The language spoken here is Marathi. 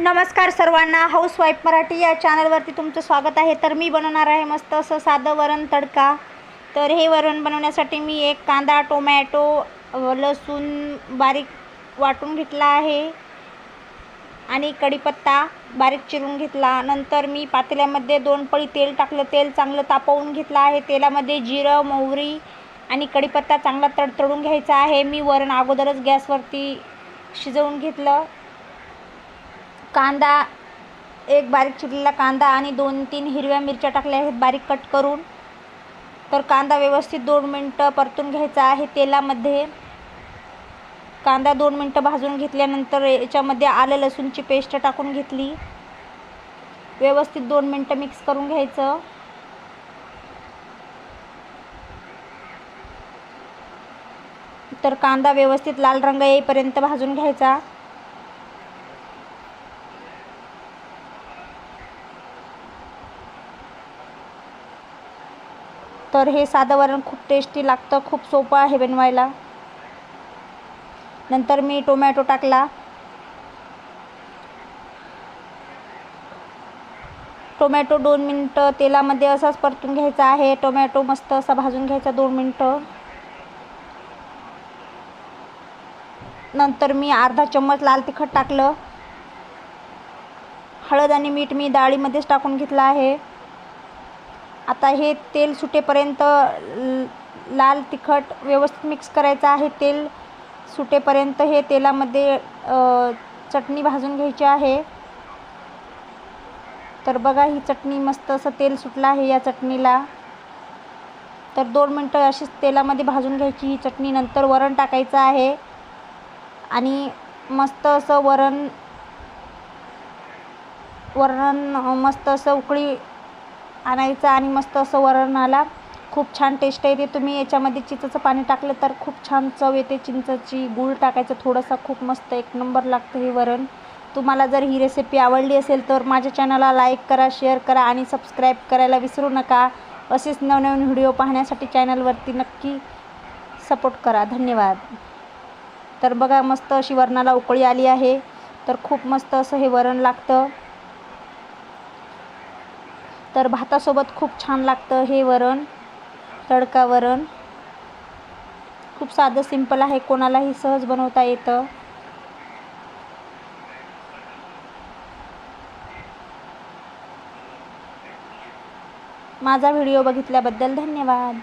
नमस्कार सर्वांना. हाऊसवाईफ मराठी या चॅनलवरती तुमचं स्वागत आहे. तर मी बनवणार आहे मस्त असं साधं वरण तडका. तर हे वरण बनवण्यासाठी मी एक कांदा टोमॅटो लसूण बारीक वाटून घेतला आहे. आणि कढीपत्ता बारीक चिरून घेतला. नंतर मी पातेल्यामध्ये दोन पळी तेल टाकलं. तेल चांगलं तापवून घेतलं आहे. तेलामध्ये जिरं मोहरी आणि कढीपत्ता चांगला तडतडून घ्यायचा आहे. मी वरण अगोदरच गॅसवरती शिजवून घेतलं. कांदा एक बारीक चिरलेला कांदा आणि दोन तीन हिरव्या मिरच्या टाकल्या आहेत बारीक कट करून. तर कांदा व्यवस्थित दोन मिनटं परतून घ्यायचा आहे तेलामध्ये. कांदा दोन मिनटं भाजून घेतल्यानंतर याच्यामध्ये आलं लसूणची पेस्ट टाकून घेतली. व्यवस्थित दोन मिनटं मिक्स करून घ्यायचं. तर कांदा व्यवस्थित लाल रंग येईपर्यंत भाजून घ्यायचा. तर हे साधं वरण खूप टेस्टी लागतं खूप सोपं आहे बनवायला. नंतर मी टोमॅटो टाकला. टोमॅटो दोन मिनटं तेलामध्ये असाच परतून घ्यायचा आहे. टोमॅटो मस्त असा भाजून घ्यायचा दोन मिनटं. नंतर मी अर्धा चम्मच लाल तिखट टाकलं. हळद आणि मीठ मी डाळीमध्येच टाकून घेतलं आहे. आता हे तेल सुटेपर्यंत ल- लाल तिखट व्यवस्थित मिक्स करायचं आहे. तेल सुटेपर्यंत हे तेलामध्ये चटणी भाजून घ्यायची आहे. तर बघा ही चटणी मस्त असं तेल सुटलं आहे या चटणीला. तर दोन मिनटं अशीच तेलामध्ये भाजून घ्यायची ही चटणी. नंतर वरण टाकायचं आहे. आणि मस्त असं वरण वरण मस्त असं उकळी आणायचं आणि मस्त असं वरणाला खूप छान टेस्ट येते तुम्ही याच्यामध्ये चिंचेचं पाणी टाकलं तर खूप छान चव येते. चिंचेची गूळ टाकायचं थोडंसं खूप मस्त एक नंबर लागतं हे वरण. तुम्हाला जर ही रेसिपी आवडली असेल तर माझ्या चॅनलला लाईक करा शेअर करा आणि सबस्क्राईब करायला विसरू नका. असेच नवनवीन व्हिडिओ पाहण्यासाठी चॅनलवरती नक्की सपोर्ट करा. धन्यवाद. तर बघा मस्त अशी वरणाला उकळी आली आहे. तर खूप मस्त असं हे वरण लागतं. तर भातासोबत खूप छान लागतं हे वरण तडका वरण. खूप साधं सिंपल आहे कोणालाही सहज बनवता येतं. माझा व्हिडिओ बघितल्याबद्दल धन्यवाद.